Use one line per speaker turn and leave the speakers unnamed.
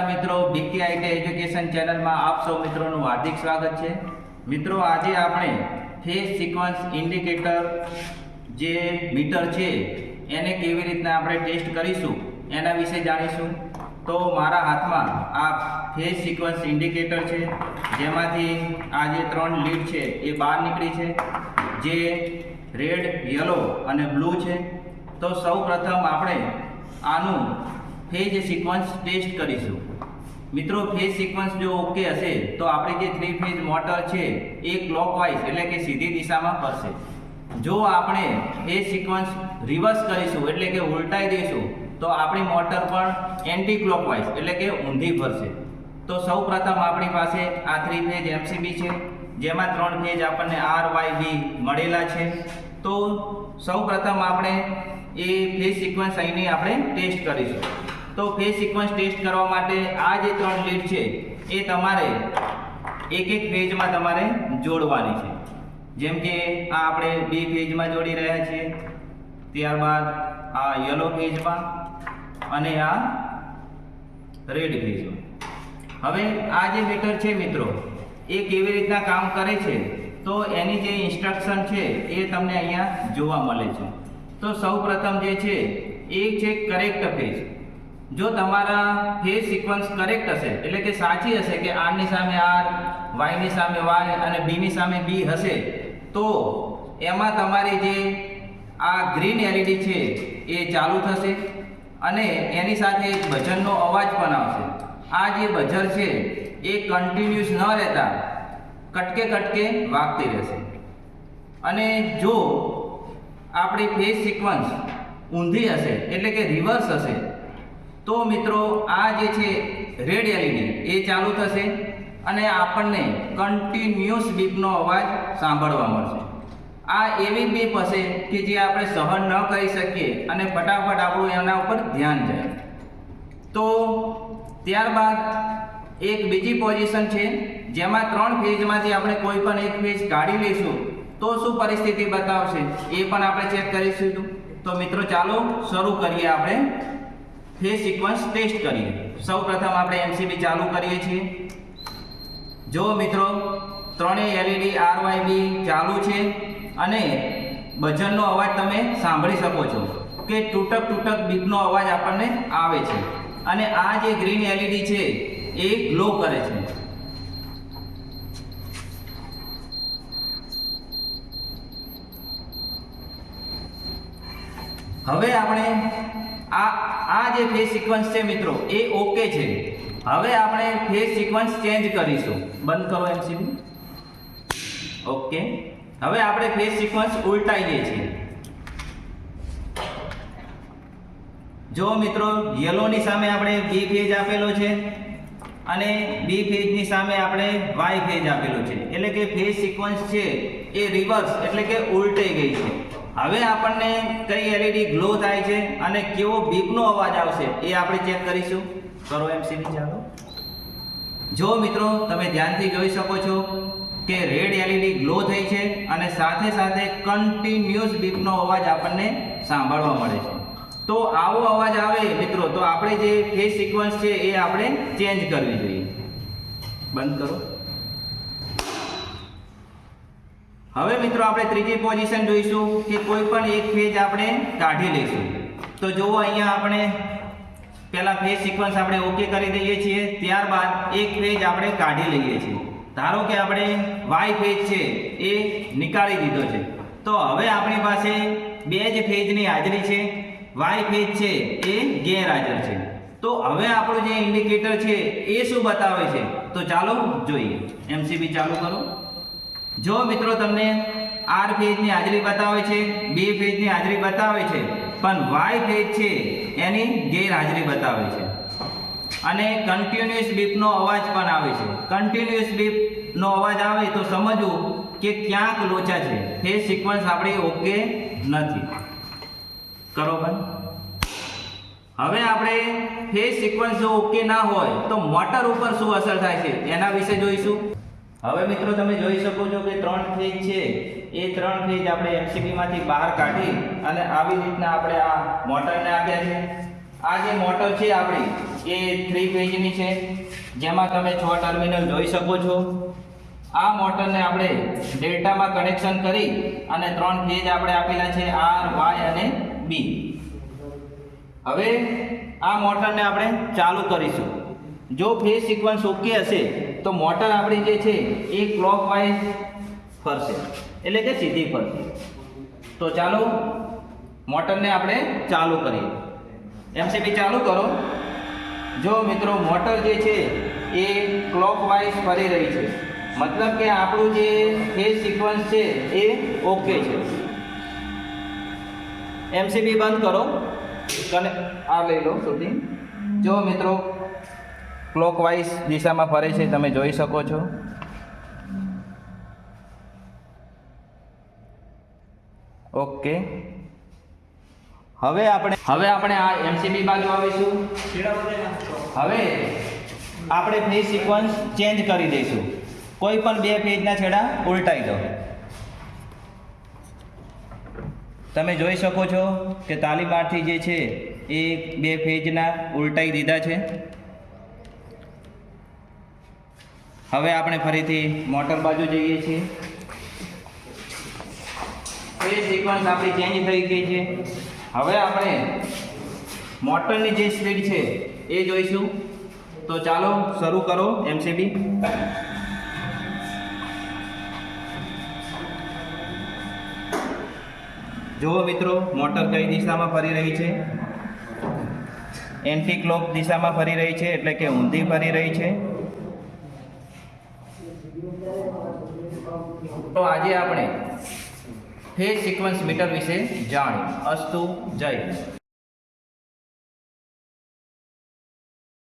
નમસ્કાર મિત્રો બીકેઆઈટી એજ્યુકેશન ચેનલમાં આપ સૌ મિત્રોનું હાર્દિક સ્વાગત છે. મિત્રો, આજે આપણે ફેસ સિક્વન્સ ઇન્ડિકેટર જે મીટર છે, એને કેવી રીતના આપણે ટેસ્ટ કરીશું, એના વિશે જાણીશું. તો મારા હાથમાં આ ફેસ સિક્વન્સ ઇન્ડિકેટર છે, જેમાંથી આ જે ત્રણ લીડ છે, એ બહાર નીકળી છે. જે રેડ, યલો અને બ્લુ છે. તો સૌ આપણે આનું ફેજ સિક્વન્સ ટેસ્ટ કરીશું. મિત્રો ફેઝ સિક્વન્સ જો ઓકે હશે, તો આપણી જે થ્રી ફેજ મોટર છે, એ ક્લોકવાઇઝ એટલે કે સીધી દિશામાં ફરશે. જો આપણે ફેઝ સિક્વન્સ રિવર્સ કરીશું, એટલે કે ઉલટાઈ દઈશું, તો આપણી મોટર પણ એન્ટી ક્લોકવાઇઝ એટલે કે ઊંધી ફરશે. તો સૌ પ્રથમ આપણી પાસે આ થ્રી ફેજ એમસીબી છે, જેમાં ત્રણ ફેજ આપણને આર વાય બી મળેલા છે. તો સૌ પ્રથમ આપણે એ ફેઝ સિક્વન્સ અહીંની આપણે ટેસ્ટ કરીશું. તો ફેઝ સિક્વન્સ ટેસ્ટ કરવા માટે આ જે ત્રણ લીડ છે, એ તમારે એક એક ફેઝમાં તમારે જોડવાની છે. જેમ કે આ આપણે બે ફેઝમાં જોડી રહ્યા છીએ, ત્યારબાદ આ યલો ફેઝમાં અને આ રેડ ફેઝમાં હવે આ જે મીટર છે મિત્રો, એ કેવી રીતના કામ કરે છે, તો એની જે ઇન્સ્ટ્રક્શન છે, એ તમને અહીંયા જોવા મળે છે. તો સૌ પ્રથમ જે છે, એ છે કરેક્ટ ફેજ જો તમારા ફેઝ સિક્વન્સ કરેક્ટ હશે, એટલે કે સાચી હશે કે આરની સામે આર વાયની સામે વાય અને બીની સામે બી હશે, તો એમાં તમારી જે આ ગ્રીન એલઈડી છે એ ચાલુ થશે અને એની સાથે એક ભજનનો અવાજ પણ આવશે. આ જે બજર છે એ કન્ટિન્યુઅસ ન રહેતા, કટકે કટકે વાગતી રહેશે. અને જો આપણી ફેસ સિક્વન્સ ઊંધી હશે, એટલે કે રિવર્સ હશે તો મિત્રો, આ જે છે રેડ એલઈડી, એ ચાલુ થશે અને આપણને કન્ટિન્યુઅસ બીપનો અવાજ સાંભળવા મળશે. આ એવી બીપ હશે કે જે આપણે સહન ન કરી શકીએ અને ફટાફટ આપણું એના ઉપર ધ્યાન જાય. તો ત્યારબાદ એક બીજી પોઝિશન છે, જેમાં ત્રણ ફેઝમાંથી આપણે કોઈ પણ એક ફેઝ કાઢી લઈશું, તો શું પરિસ્થિતિ બતાવશે એ પણ આપણે ચેક કરીશું. તો મિત્રો, ચાલો શરૂ કરીએ આપણે ફેજ સિક્વન્સ ટેસ્ટ કરીએ સૌપ્રથમ આપણે એમસીબી ચાલુ કરીએ છીએ. જો મિત્રો ત્રણેય એલઈડી આરવાયબી ચાલુ છે અને બજનનો અવાજ તમે સાંભળી શકો છો કે તૂટક તૂટક બીપનો અવાજ આપણને આવે છે. અને આ જે ગ્રીન એલઈડી છે, એ ગ્લો કરે છે. હવે આપણે આ આ જે ફેસ સિક્વન્સ છે મિત્રો, એ ઓકે છે. હવે આપણે ફેસ સિક્વન્સ ચેન્જ કરીશું. બંધ કરો એમસીબી ઓકે હવે આપણે ફેસ સિક્વન્સ ઉલટાઈએ છીએ. જો મિત્રો યલોની સામે આપણે બી ફેજ આપેલો છે અને બી ફેજની સામે આપણે વાય ફેજ આપેલો છે. એટલે કે ફેજ સિક્વન્સ છે એ રિવર્સ એટલે કે ઉલટાઈ ગઈ છે. હવે આપણને કઈ એલઈડી ગ્લો થાય છે અને કેવો બીપનો અવાજ આવશે એ આપણે ચેક કરીશું. કરો એમસીબી ચાલો. જો મિત્રો તમે ધ્યાનથી જોઈ શકો છો કે રેડ એલઈડી ગ્લો થઈ છે અને સાથે સાથે કન્ટિન્યુઅસ બીપનો અવાજ આપણને સાંભળવા મળે છે. તો આવો અવાજ આવે મિત્રો, તો આપણે જે ફેસ સિક્વન્સ છે એ આપણે ચેન્જ કરવી જોઈએ. બંધ કરો. હવે મિત્રો આપણે ત્રીજી પોઝિશન જોઈશું કે કોઈ પણ એક ફેજ આપણે કાઢી લઈશું. તો જુઓ અહીંયા આપણે પહેલા ફેજ સિક્વન્સ આપણે ઓકે કરી દઈએ છીએ, ત્યારબાદ એક ફેજ આપણે કાઢી લઈએ છીએ. ધારો કે આપણે વાય ફેજ છે, એ નીકાળી દીધો છે. તો હવે આપણી પાસે બે જ ફેજની હાજરી છે. વાય ફેજ છે, એ ગેરહાજર છે. તો હવે આપણું જે ઇન્ડિકેટર છે, એ શું બતાવે છે? તો ચાલો જોઈએ. એમસીબી ચાલુ કરો. જો મિત્રો તમને આર ફેજની હાજરી બતાવે છે બે ફેજની હાજરી બતાવે છે, પણ વાય ફેજ છે, એની ગેરહાજરી બતાવે છે. અને કન્ટિન્યુઅસ બીપનો અવાજ પણ આવે છે. કન્ટિન્યુઅસ બીપનો અવાજ આવે તો સમજવું કે ક્યાંક લોચા છે. ફેજ સિક્વન્સ આપણે ઓકે નથી. કરો બંધ. હવે આપણે ફેજ સિક્વન્સ જો ઓકે ના હોય તો મોટર ઉપર શું અસર થાય છે? એના વિશે જોઈશું. હવે મિત્રો તમે જોઈ શકો છો કે ત્રણ ફેજ છે. એ ત્રણ ફેજ આપણે એમસીબીમાંથી બહાર કાઢી અને આવી રીતના આપણે આ મોટરને આપ્યા છે. આ જે મોટર છે આપણી, એ થ્રી ફેજની છે. જેમાં તમે છ ટર્મિનલ જોઈ શકો છો. આ મોટરને આપણે ડેલ્ટામાં કનેક્શન કરી અને ત્રણ ફેજ આપણે આપેલા છે આર વાય અને બી હવે આ મોટરને આપણે ચાલુ કરીશું. જો ફેઝ સિક્વન્સ ઓકે હશે તો મોટર આપણી જે છે, એ ક્લોકવાઇઝ ફરશે. એટલે કે સીધી ફરશે. તો ચાલો, મોટરને આપણે ચાલુ કરીએ. એમસીબી ચાલુ કરો. જો મિત્રો, મોટર જે છે, એ ક્લોકવાઇઝ ફરી રહી છે. મતલબ કે આપણું જે ફેઝ સિક્વન્સ છે, એ ઓકે છે. એમસીબી બંધ કરો. કને આ લઈ લો સુધી. જો મિત્રો ક્લોકવાઇઝ દિશામાં ફરે છે, તમે જોઈ શકો છો. ઓકે હવે આપણે હવે આપણે આ એમસીબી બાજુ આવીશું. હવે આપણે ફેઝ સિક્વન્સ ચેન્જ કરી દઈશું. કોઈ પણ બે ફેજના છેડા ઉલટાઈ દો. તમે જોઈ શકો છો કે તાલીમાર્થી જે છે, એ બે ફેજના ઉલટાઈ દીધા છે. હવે આપણે ફરીથી મોટર બાજુ જઈએ છીએ. એ સિક્વન્સ આપણી ચેન્જ થઈ ગઈ છે. હવે આપણે મોટરની જે સ્પીડ છે, એ જોઈશું. તો ચાલો, શરૂ કરો એમસીબી જુઓ મિત્રો, મોટર કઈ દિશામાં ફરી રહી છે? એન્ટી ક્લોક દિશામાં ફરી રહી છે, એટલે કે ઊંધી ફરી રહી છે. તો આજે આપણે ફેઝ સિક્વન્સ મીટર વિશે જાણ્યું અસ્તુ જય